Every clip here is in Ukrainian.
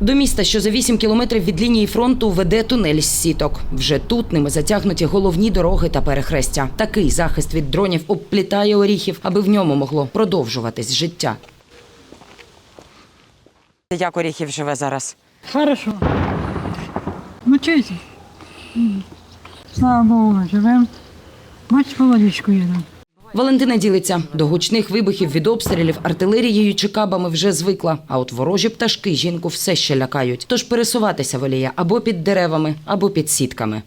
До міста, що за 8 кілометрів від лінії фронту, веде тунель з сіток. Вже тут ними затягнуті головні дороги та перехрестя. Такий захист від дронів обплітає оріхів, аби в ньому могло продовжуватись життя. Як оріхів живе зараз? Хорошо. Мочиться. Слава Богу, живемо. Бач, по водичку їдемо. Валентина ділиться. До гучних вибухів від обстрілів артилерією чи кабами вже звикла. А от ворожі пташки жінку все ще лякають. Тож пересуватися воліє або під деревами, або під сітками.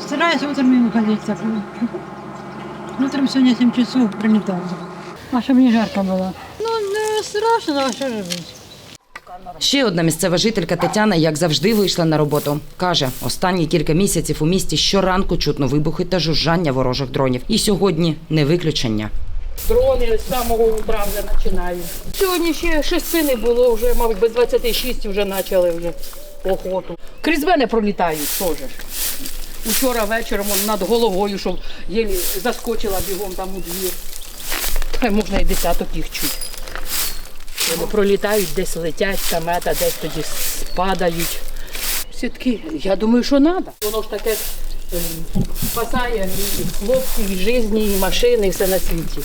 Стараюсь утром не выходить так. Утром сегодня 7 часов прилетал. А чтобы не жарко было. Ну, не страшно, а что же быть? Ще одна місцева жителька Тетяна, як завжди, вийшла на роботу. Каже, останні кілька місяців у місті щоранку чутно вибухи та жужжання ворожих дронів. І сьогодні не виключення. Дрони з самого утра вже починають. Сьогодні ще шести не було, вже, мабуть, без 26 вже почали вже охоту. Крізь мене пролітають теж. Учора вечором над головою, щоб єлі заскочила бігом там у двір. Та й можна і десяток їх чуть. Вони пролітають, десь летять там, ета, десь тоді спадають. Сітки, я думаю, що треба. Воно ж таке ем, спасає і хлопців, і житті, і машини, і все на світі.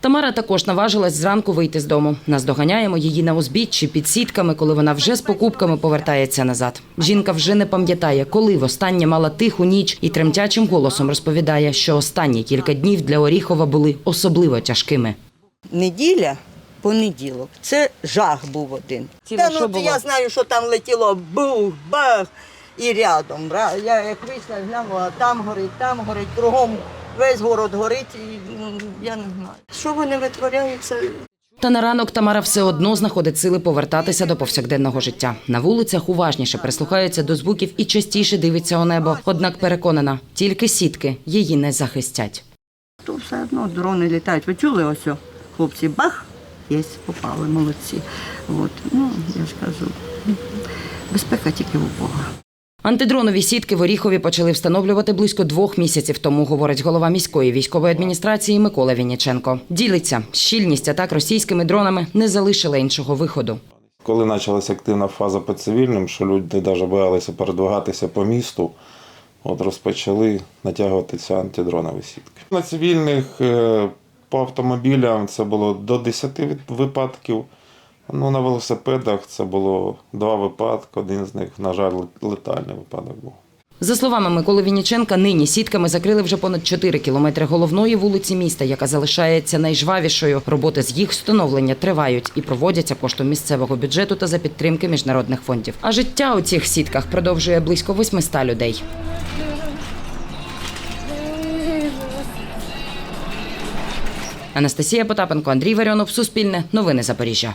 Тамара також наважилась зранку вийти з дому. Наздоганяємо її на узбіччі під сітками, коли вона вже з покупками повертається назад. Жінка вже не пам'ятає, коли востаннє мала тиху ніч і тремтячим голосом розповідає, що останні кілька днів для Оріхова були особливо тяжкими. неділя, понеділок. Це жах був один. Та, ну, було? Я знаю, що там летіло бух, бах і рядом. Я як вийшла, глянула, там горить, там горить, кругом весь город горить, і ну, я не знаю. Що вони витворяються? Та на ранок Тамара все одно знаходить сили повертатися до повсякденного життя. На вулицях уважніше прислухається до звуків і частіше дивиться у небо. Однак переконана, тільки сітки її не захистять. То все одно дрони літають. Ви чули ось, о, хлопці, бах, є, попали, молодці. От, ну, я ж кажу, безпека тільки у Бога. Антидронові сітки в Оріхові почали встановлювати близько двох місяців тому, говорить голова міської військової адміністрації Микола Вінніченко. Ділиться, щільність атак російськими дронами не залишила іншого виходу. Коли почалася активна фаза по цивільним, що люди навіть боялися передвигатися по місту, от розпочали натягувати ці антидронові сітки. На цивільних е, по автомобілям це було до 10 випадків. Ну, на велосипедах це було два випадки. Один з них, на жаль, летальний випадок був. За словами Миколи Вінніченка, нині сітками закрили вже понад 4 кілометри головної вулиці міста, яка залишається найжвавішою. Роботи з їх встановлення тривають і проводяться коштом місцевого бюджету та за підтримки міжнародних фондів. А життя у цих сітках продовжує близько 800 людей. Анастасія Потапенко, Андрій Варіонов, Суспільне, Новини Запоріжжя.